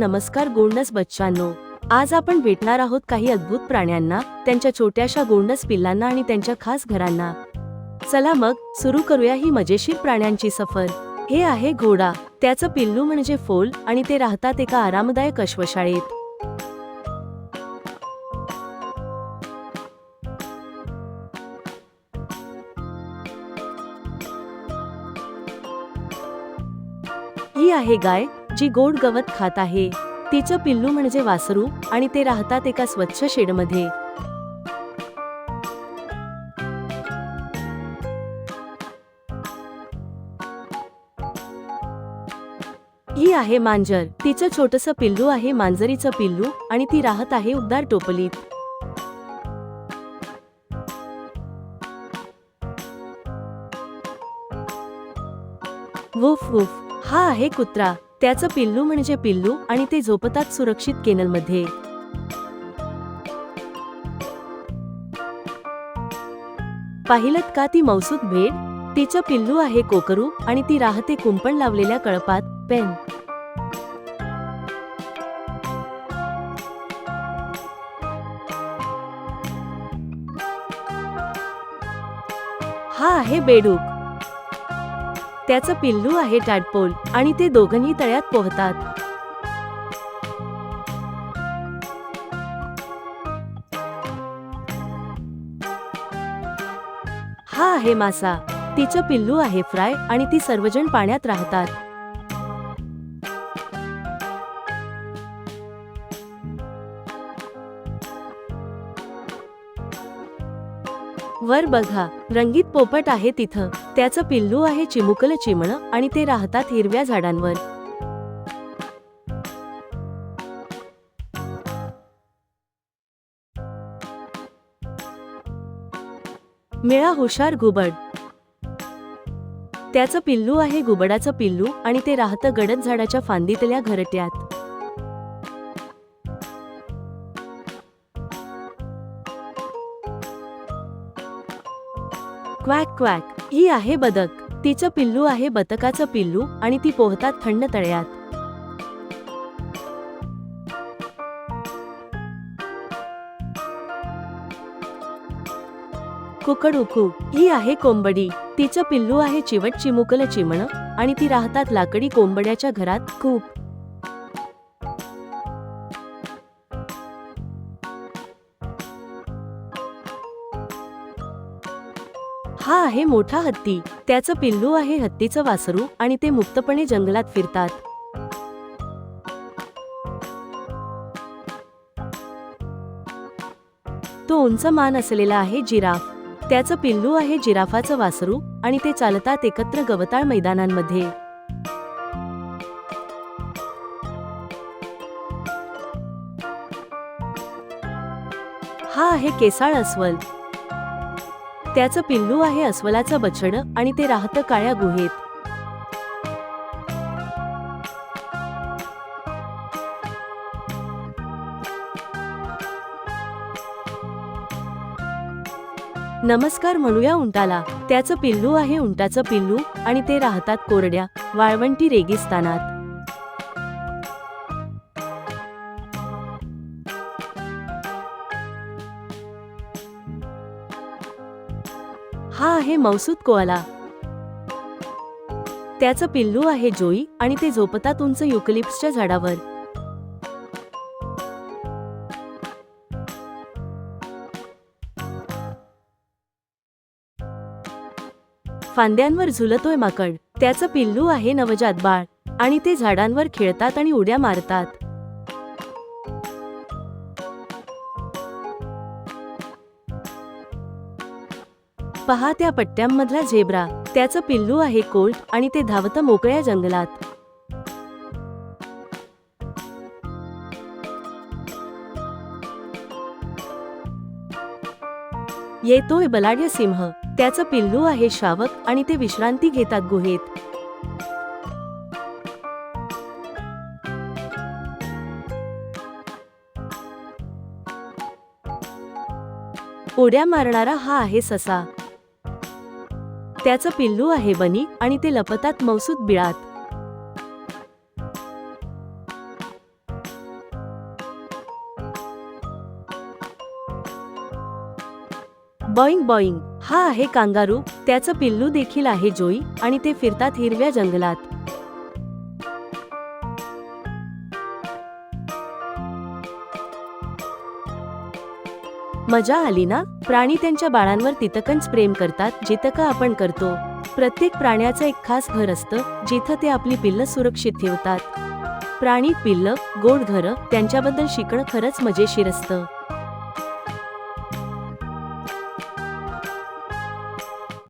नमस्कार गोंडस बच्चांनो. आज आपण भेटणार आहोत काही अद्भुत प्राण्यांना त्यांच्या छोट्याशा गोंडस पिल्लांना आणि त्यांच्या खास घरांना. चला मग सुरू करूया ही मजेशीर प्राण्यांची सफर. हे आहे घोडा. त्याचं पिल्लू म्हणजे फोल आणि ते राहतात एका आरामदायक अश्वशाळेत. ही आहे गाय. जी गोड गवत खात आहे. तिचं पिल्लू म्हणजे वासरू आणि ते राहतात एका स्वच्छ शेडमध्ये. ही आहे मांजर. तिचं छोटस पिल्लू आहे मांजरीचं पिल्लू आणि ती राहत आहे उबदार टोपलीत. Woof woof. हा आहे कुत्रा. त्याचं पिल्लू म्हणजे पिल्लू आणि ते झोपतात सुरक्षित केनलमध्ये. पाहिलत का ती मौसूद भेट तिचं पिल्लू आहे कोकरू आणि ती राहते कुंपण लावलेल्या कळपात पेन. हा आहे बेडूक. त्याचं पिल्लू आहे टॅडपोल आणि ते दोघंही तळ्यात पोहतात. हा आहे मासा. तिचं पिल्लू आहे फ्राय आणि ती सर्वजण पाण्यात राहतात. वर बघा रंगीत पोपट आहे तिथं. त्याचं पिल्लू आहे चिमुकल चिमण आणि ते राहतात हिरव्या झाडांवर. मिळा हुशार घुबड त्याचं पिल्लू आहे घुबडाचं पिल्लू आणि ते राहतं गडद झाडाच्या फांदीतल्या घरट्यात. क्वॅक क्वॅक. ही आहे बदक. तिचं पिल्लू आहे बतकाचं पिल्लू आणि ती पोहतात थंड तळ्यात. कुकडुकू. ही आहे कोंबडी. तिचं पिल्लू आहे चिवट चिमुकल चिमणं आणि ती राहतात लाकडी कोंबड्याच्या घरात खूप. हा आहे मोठा हत्ती. त्याचं पिल्लू आहे हत्तीचं वासरू आणि ते मुक्तपणे जंगलात फिरतात. तो उंच मान असलेला आहे जिराफ. त्याचं पिल्लू आहे जिराफाचं वासरू आणि ते चालतात एकत्र गवताळ मैदानांमध्ये. हा आहे केसाळ अस्वल. त्याचं पिल्लू आहे अस्वलाचं बछड आणि ते राहतं काळ्या गुहेत. नमस्कार म्हणूया उंटाला. त्याचं पिल्लू आहे उंटाचं पिल्लू आणि ते राहतात कोरड्या वाळवंटी रेगिस्तानात. हा आहे मौसूद कोआला. त्याचं पिल्लू आहे जोई आणि ते झोपतात उंच युकलिप्सच्या झाडावर. फांद्यांवर झुलतोय माकड. त्याचं पिल्लू आहे नवजात बाळ आणि ते झाडांवर खेळतात आणि उड्या मारतात. पहा त्या पट्ट्यांमधला झेब्रा. त्याचं पिल्लू आहे कोल्ट आणि ते धावतं मोकळ्या जंगलात. येतोय बलाढ्य सिंह. त्याचं पिल्लू आहे शावक आणि ते विश्रांती घेतात गुहेत. उड्या मारणारा हा आहे ससा. त्याचं पिल्लू आहे बनी आणि ते लपतात मौसूद बिळात. बॉईंग बॉईंग. हा आहे कांगारू. त्याचं पिल्लू देखील आहे जोई आणि ते फिरतात हिरव्या जंगलात. मजा आली ना? प्राणी त्यांच्या बाळांवर तितकंच प्रेम करतात जितकं आपण करतो. प्रत्येक प्राण्याचं एक खास घर असतं जिथं ते आपली पिल्लं सुरक्षित ठेवतात. प्राणी पिल्लं गोड घरं त्यांच्याबद्दल शिकणं खरंच मजेशीर असतं.